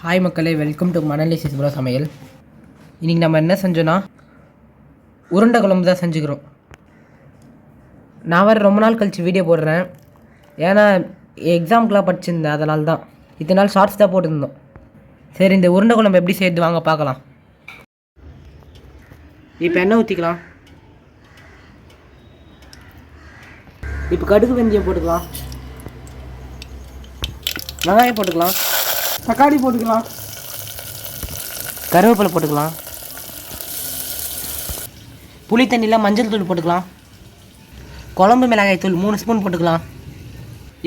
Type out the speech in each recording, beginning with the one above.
Hi மக்களே welcome to Manali சிசுபுரம் சமையல். இன்றைக்கி நம்ம என்ன செஞ்சோன்னா உருண்டை குழம்பு தான் செஞ்சுக்கிறோம். நான் வேறு ரொம்ப நாள் கழித்து வீடியோ போடுறேன். ஏன்னா எக்ஸாம்க்கெலாம் படிச்சிருந்தேன் அதனால தான் இத்தனை நாள் ஷார்ட்ஸ் தான் போட்டிருந்தோம். சரி இந்த உருண்டை குழம்பு எப்படி செய்யுது வாங்க பார்க்கலாம். இப்போ எண்ணெய் ஊற்றிக்கலாம் இப்போ கடுகு வெந்தயம் போட்டுக்கலாம். வெங்காயம் போட்டுக்கலாம். தக்காளி போட்டுக்கலாம். கருவேப்பிலை போட்டுக்கலாம். புளி தண்ணியில் மஞ்சள் தூள் போட்டுக்கலாம். குழம்பு மிளகாய் தூள் மூணு ஸ்பூன் போட்டுக்கலாம்.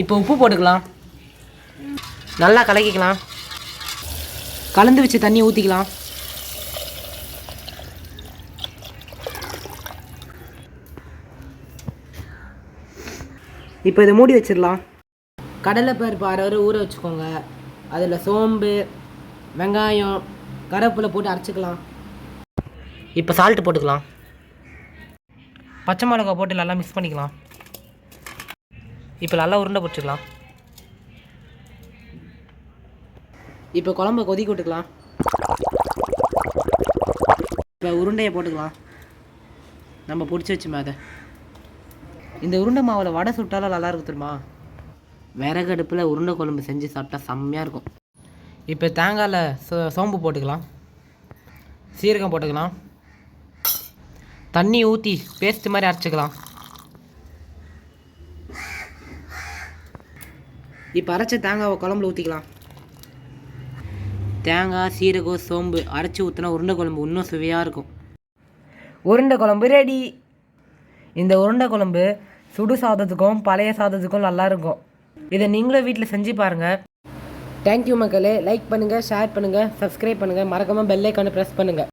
இப்போ உப்பு போட்டுக்கலாம். நல்லா கலக்கிக்கலாம். கலந்து வச்ச தண்ணி ஊற்றிக்கலாம் இப்போ இதை மூடி வச்சிடலாம். கடலை பருப்பு அரை ஊற வச்சுக்கோங்க. அதில் சோம்பு வெங்காயம் கருவேப்பிலை போட்டு அரைச்சிக்கலாம். இப்போ சால்ட்டு போட்டுக்கலாம். பச்சை மிளகா போட்டு நல்லா மிக்ஸ் பண்ணிக்கலாம். இப்போ நல்லா உருண்டை பிடிச்சிக்கலாம் இப்போ குழம்பு கொதிக்க விட்டுக்கலாம். இப்போ உருண்டையை போட்டுக்கலாம். நம்ம பிடிச்சி வச்சு அதை. இந்த உருண்டை மாவில் வடை சுட்டாலும் நல்லா இருக்கும் தெரியுமா? விறகு அடுப்பில் உருண்டை குழம்பு செஞ்சு சாப்பிட்டா செம்மையாக இருக்கும். இப்போ தேங்காயில் சோ சோம்பு போட்டுக்கலாம். சீரகம் போட்டுக்கலாம். தண்ணி ஊற்றி பேஸ்ட் மாதிரி அரைச்சிக்கலாம். இப்போ அரைச்ச தேங்காவை குழம்புல ஊற்றிக்கலாம் தேங்காய் சீரகம் சோம்பு அரைச்சி ஊற்றினா உருண்டை குழம்பு இன்னும் சுவையாக இருக்கும். உருண்டை குழம்பு ரெடி இந்த உருண்டை குழம்பு சுடு சாதத்துக்கும் பழைய சாதத்துக்கும் நல்லா இருக்கும். இதை நீங்களும் வீட்டில் செஞ்சு பாருங்கள் தேங்க்யூ மக்களே. லைக் பண்ணுங்கள் ஷேர் பண்ணுங்கள் சப்ஸ்கிரைப் பண்ணுங்கள் மறக்காமல் பெல் ப்ரெஸ் பண்ணுங்கள்